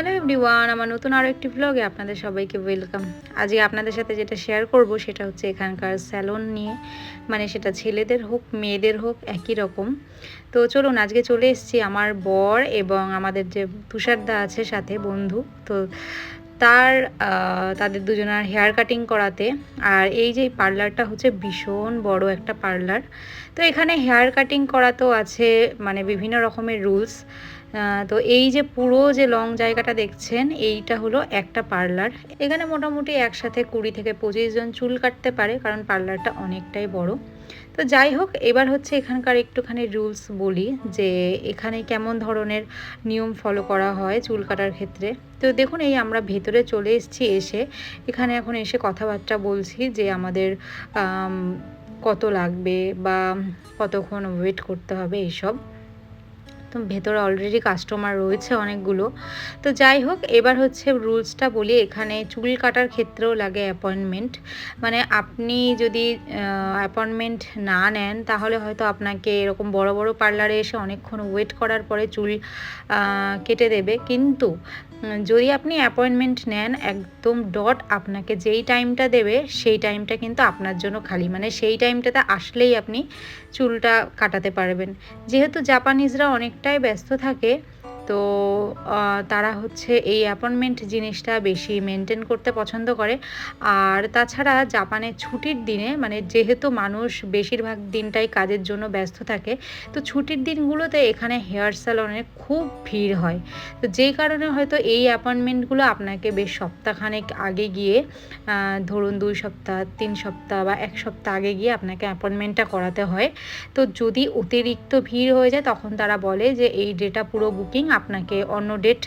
Hello everyone আমার নতুন আরও একটি ব্লগে আপনাদের সবাইকে ওয়েলকাম আজকে আপনাদের সাথে যেটা শেয়ার করব সেটা হচ্ছে এখানকার স্যালন নিয়ে। মানে সেটা ছেলেদের হোক, মেয়েদের হোক, একই রকম। তো চলুন, আজকে চলে এসেছি আমার বর এবং আমাদের যে তুষারদা আছে সাথে, বন্ধু। তো তার তাদের দুজনের হেয়ার কাটিং করাতে। আর এই যে পার্লারটা হচ্ছে ভীষণ বড় একটা পার্লার তো এখানে হেয়ার কাটিং করাতেও আছে মানে বিভিন্ন রকমের রুলস তো এই যে পুরো যে লং জায়গাটা দেখছেন, এইটা হলো একটা পার্লার এখানে মোটামুটি একসাথে কুড়ি থেকে পঁচিশ জন চুল কাটতে পারে, কারণ পার্লারটা অনেকটাই বড়। তো যাই হোক, এবার হচ্ছে এখানকার একটুখানি রুলস বলি যে এখানে কেমন ধরনের নিয়ম ফলো করা হয় চুল কাটার ক্ষেত্রে। তো দেখুন, এই আমরা ভেতরে চলে এসেছি, এসে এখানে এখন এসে কথাবার্তা বলছি যে আমাদের কত লাগবে বা কতক্ষণ ওয়েট করতে হবে এইসব তো ভেতরে অলরেডি কাস্টমার রয়েছে অনেকগুলো। তো যাই হোক, এবার হচ্ছে রুলসটা বলি, এখানে চুল কাটার ক্ষেত্রেও লাগে অ্যাপয়েন্টমেন্ট মানে আপনি যদি অ্যাপয়েন্টমেন্ট না নেন, তাহলে হয়তো আপনাকে এরকম বড় বড় পার্লারে এসে অনেকক্ষণ ওয়েট করার পরে চুল কেটে দেবে। কিন্তু যদি আপনি অ্যাপয়েন্টমেন্ট নেন, একদম ডট আপনাকে যেই টাইমটা দেবে, সেই টাইমটা কিন্তু আপনার জন্য খালি। মানে সেই টাইমটাতে আসলেই আপনি চুলটা কাটাতে পারবেন। যেহেতু জাপানিজরা অনেকটাই ব্যস্ত থাকে তো তারা হচ্ছে এই অ্যাপয়েন্টমেন্ট জিনিসটা বেশি মেনটেন করতে পছন্দ করে। আর তাছাড়া জাপানের ছুটির দিনে মানে যেহেতু মানুষ বেশিরভাগ দিনটাই কাজের জন্য ব্যস্ত থাকে, তো ছুটির দিনগুলোতে এখানে হেয়ার স্যালনে খুব ভিড় হয়। তো যেই কারণে হয়তো এই অ্যাপয়েন্টমেন্টগুলো আপনাকে বেশ সপ্তাহখানেক আগে গিয়ে ধরুন দুই সপ্তাহ, তিন সপ্তাহ বা এক সপ্তাহ আগে গিয়ে আপনাকে অ্যাপয়েন্টমেন্টটা করাতে হয়। তো যদি অতিরিক্ত ভিড় হয়ে যায়, তখন তারা বলে যে, এই ডেটা পুরো বুকিং আপনাকে অন্য ডেট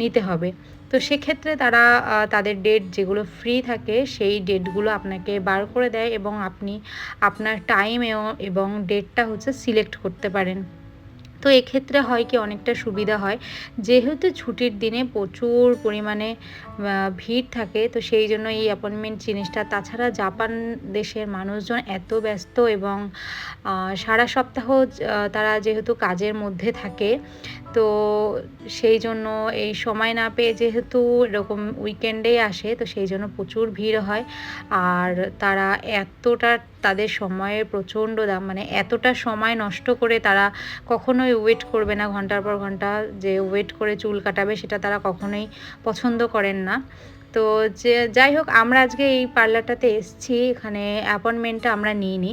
নিতে হবে। তো সেক্ষেত্রে তারা তাদের ডেট যেগুলো ফ্রি থাকে, সেই ডেটগুলো আপনাকে বার করে দেয় এবং আপনি আপনার টাইমেও এবং ডেটটা হচ্ছে সিলেক্ট করতে পারেন। তো এক্ষেত্রে হয় কি অনেকটা সুবিধা হয়। যেহেতু ছুটির দিনে প্রচুর পরিমাণে ভিড় থাকে, তো সেই জন্য এই অ্যাপয়েন্টমেন্ট জিনিসটা। তাছাড়া জাপান দেশের মানুষজন এত ব্যস্ত এবং সারা সপ্তাহ তারা যেহেতু কাজের মধ্যে থাকে, তো সেই জন্য এই সময় না পেয়ে যেহেতু এরকম উইকেন্ডেই আসে, তো সেই জন্য প্রচুর ভিড় হয়। আর তারা এতটা তাদের সময়ের প্রচণ্ড দাম মানে এতটা সময় নষ্ট করে তারা কখনোই ওয়েট করবে না ঘণ্টার পর ঘণ্টা যে ওয়েট করে চুল কাটাবে সেটা তারা কখনোই পছন্দ করেন না। তো যে, যাই হোক, আমরা আজকে এই পার্লারটাতে এসেছি। এখানে অ্যাপয়েন্টমেন্টটা আমরা নিই নিইনি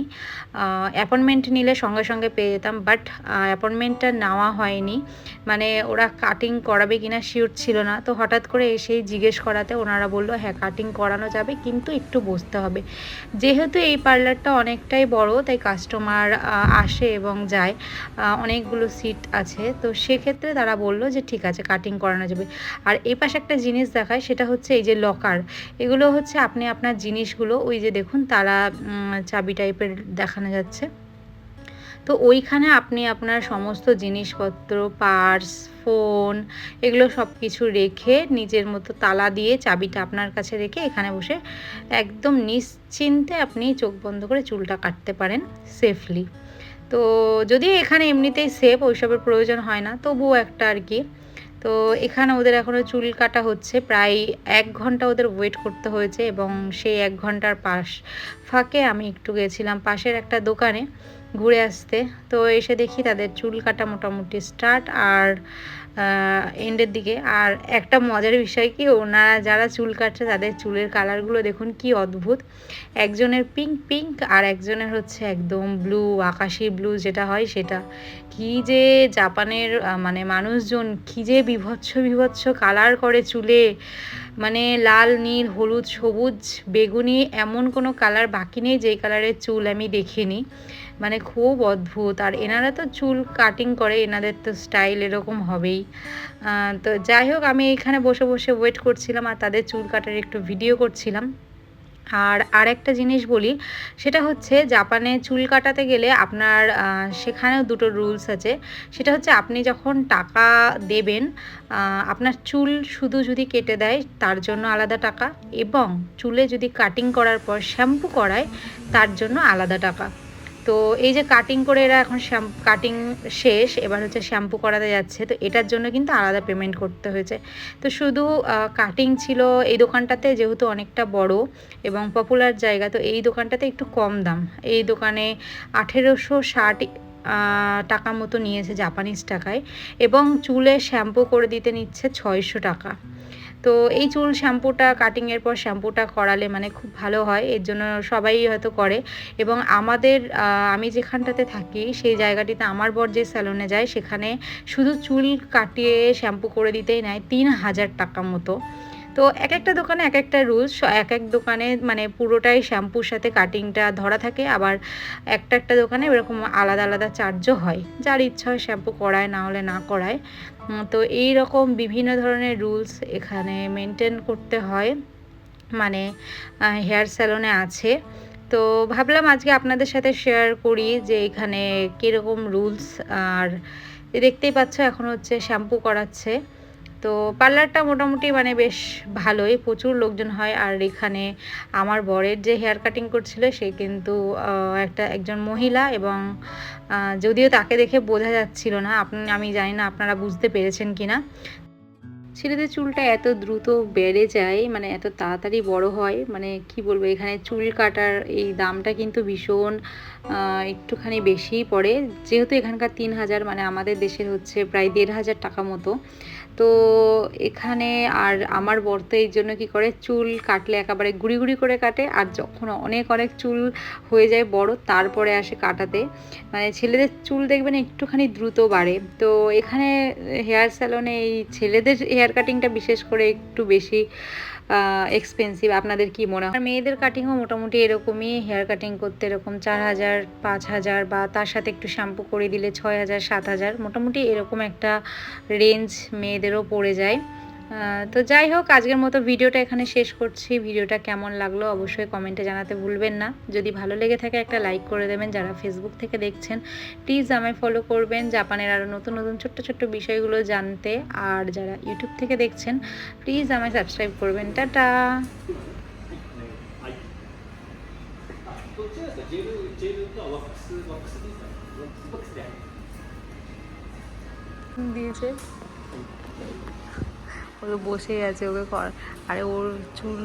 অ্যাপয়েন্টমেন্ট নিলে সঙ্গে সঙ্গে পেয়ে যেতাম বাট অ্যাপয়েন্টমেন্টটা নেওয়া হয়নি। মানে ওরা কাটিং করাবে কিনা শিওর ছিল না। তো হঠাৎ করে এসেই জিজ্ঞেস করাতে ওনারা বলল হ্যাঁ কাটিং করানো যাবে, কিন্তু একটু বসতে হবে। যেহেতু এই পার্লারটা অনেকটাই বড়, তাই কাস্টমার আসে এবং যায়। অনেকগুলো সিট আছে। তো সেক্ষেত্রে তারা বলল যে, ঠিক আছে কাটিং করানো যাবে। আর এই পাশে একটা জিনিস দেখায়, সেটা হচ্ছে এই যে লকার এগুলো হচ্ছে আপনি আপনার জিনিসগুলো, ওই যে দেখুন তারা চাবি টাইপের দেখানো যাচ্ছে। তো ওইখানে আপনি আপনার সমস্ত জিনিসপত্র পার্স ফোন এগুলো সব কিছু রেখে নিজের মতো তালা দিয়ে চাবিটা আপনার কাছে রেখে এখানে বসে একদম নিশ্চিন্তে আপনি চোখ বন্ধ করে চুলটা কাটতে পারেন সেফলি তো যদি এখানে এমনিতেই সেফ ওইসবের প্রয়োজন হয় না, তবুও একটা আর কি। তো এখানে ওদের এখনও চুল কাটা হচ্ছে। প্রায় এক ঘণ্টা ওদের ওয়েট করতে হয়েছে এবং সেই এক ঘণ্টার পাশ ফাঁকে আমি একটু গেছিলাম পাশের একটা দোকানে ঘুরে আসতে। তো এসে দেখি তাদের চুল কাটা মোটামুটি স্টার্ট আর এন্ডের দিকে। আর একটা মজার বিষয় কি, ওনারা যারা চুল কাটছে, তাদের চুলের কালারগুলো দেখুন কি অদ্ভুত। একজনের পিঙ্ক পিঙ্ক আর একজনের হচ্ছে একদম ব্লু আকাশি ব্লু যেটা হয় সেটা। কি যে জাপানের মানে মানুষজন কি যে বিভৎস বিভৎস কালার করে চুলে। মানে লাল, নীল, হলুদ, সবুজ, বেগুনি এমন কোনো কালার বাকি নেই যেই কালারের চুল আমি দেখিনি। মানে খুব অদ্ভুত। আর এনারা তো চুল কাটিং করে, এনাদের তো স্টাইল এরকম হবেই। তো যাই হোক, আমি এখানে বসে বসে ওয়েট করছিলাম আর তাদের চুল কাটার একটু ভিডিও করছিলাম। আর আরেকটা জিনিস বলি, সেটা হচ্ছে জাপানে চুল কাটাতে গেলে আপনার সেখানেও দুটো রুলস আছে। সেটা হচ্ছে আপনি যখন টাকা দেবেন আপনার চুল শুধু যদি কেটে দেয় তার জন্য আলাদা টাকা এবং চুলে যদি কাটিং করার পর শ্যাম্পু করায় তার জন্য আলাদা টাকা। তো এই যে কাটিং করে এরা এখন কাটিং শেষ, এবার হচ্ছে শ্যাম্পু করাতে যাচ্ছে, তো এটার জন্য কিন্তু আলাদা পেমেন্ট করতে হয়েছে। তো শুধু কাটিং ছিল এই দোকানটাতে যেহেতু অনেকটা বড় এবং পপুলার জায়গা, তো এই দোকানটাতে একটু কম দাম। এই দোকানে আঠেরোশো ষাট টাকা মতো নিয়েছে জাপানিজ টাকায় এবং চুলে শ্যাম্পু করে দিতে নিচ্ছে ছয়শো টাকা। তো এই চুল শ্যাম্পুটা কাটিংয়ের পর শ্যাম্পুটা করালে মানে খুব ভালো হয়, এর জন্য সবাই হয়তো করে। এবং আমাদের আমি যেখানটাতে থাকি, সেই জায়গাটিতে আমার বর যে স্যালনে যায়, সেখানে শুধু চুল কাটিয়ে শ্যাম্পু করে দিতেই নেয় তিন হাজার টাকা মতো। তো এক একটা দোকানে এক একটা রুলস এক এক দোকানে মানে পুরোটাই শ্যাম্পুর সাথে কাটিংটা ধরা থাকে, আবার একটা একটা দোকানে এরকম আলাদা আলাদা চার্জও হয়। যার ইচ্ছা হয় শ্যাম্পু করায়, না হলে না করায়। তো এই রকম বিভিন্ন ধরনের রুলস এখানে মেনটেন করতে হয়। মানে হেয়ার স্যালনে আছে। তো ভাবলাম আজকে আপনাদের সাথে শেয়ার করি যে এখানে কীরকম রুলস আর দেখতেই পাচ্ছ এখন হচ্ছে শ্যাম্পু করাচ্ছে। তো পার্লারটা মোটামুটি মানে বেশ ভালোই। প্রচুর লোকজন হয় আর এখানে আমার বরের যে হেয়ার কাটিং করছিল, সে কিন্তু একটা একজন মহিলা এবং যদিও তাকে দেখে বোঝা যাচ্ছিল না আপনি আমি জানি না আপনারা বুঝতে পেরেছেন কি না। ছেলেদের চুলটা এত দ্রুত বেড়ে যায় মানে এত তাড়াতাড়ি বড় হয় মানে কি বলব, এখানে চুল কাটার এই দামটা কিন্তু ভীষণ একটুখানি বেশিই পড়ে। যেহেতু এখানকার তিন হাজার মানে আমাদের দেশের হচ্ছে প্রায় দেড় হাজার টাকা মতো। তো এখানে আর আমার বর তো এই জন্য কী করে? চুল কাটলে একেবারে গুড়ি গুড়ি করে কাটে। আর যখন অনেক অনেক চুল হয়ে যায় বড়, তারপরে আসে কাটাতে। মানে ছেলেদের চুল দেখবেন একটুখানি দ্রুত বাড়ে। তো এখানে হেয়ার স্যালনে এই ছেলেদের হেয়ার কাটিংটা বিশেষ করে একটু বেশি এক্সপেন্সিভ আপনাদের কি মনে হয়? মেয়েদের কাটিংও মোটামুটি এরকমই। হেয়ার কাটিং করতে এরকম চার হাজার, পাঁচ হাজার বা তার সাথে একটু শ্যাম্পু করে দিলে ছয় হাজার, সাত হাজার। মোটামুটি এরকম একটা রেঞ্জ মেয়েদেরও পড়ে যায়। তো যাই হোক, আজকের মতো ভিডিওটা এখানে শেষ করছি। ভিডিওটা কেমন লাগল অবশ্যই কমেন্টে জানাতে ভুলবেন না। যদি ভালো লেগে থাকে একটা লাইক করে দেবেন। যারা ফেসবুক থেকে দেখছেন প্লিজ আমায় ফলো করবেন। জাপানের আরও নতুন নতুন ছোট্ট ছোট্ট বিষয়গুলো জানতে। আর যারা ইউটিউব থেকে দেখছেন প্লিজ আমায় সাবস্ক্রাইব করবেন। টাটা! দিয়েছে। ওকে বসেই আছে ওকে কর আরে ওর চুল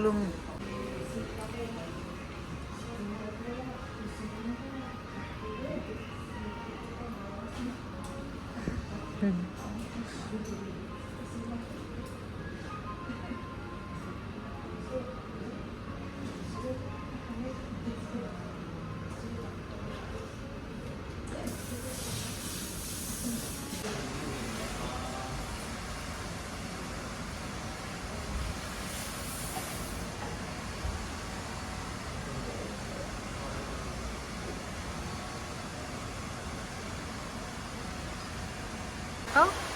Oh.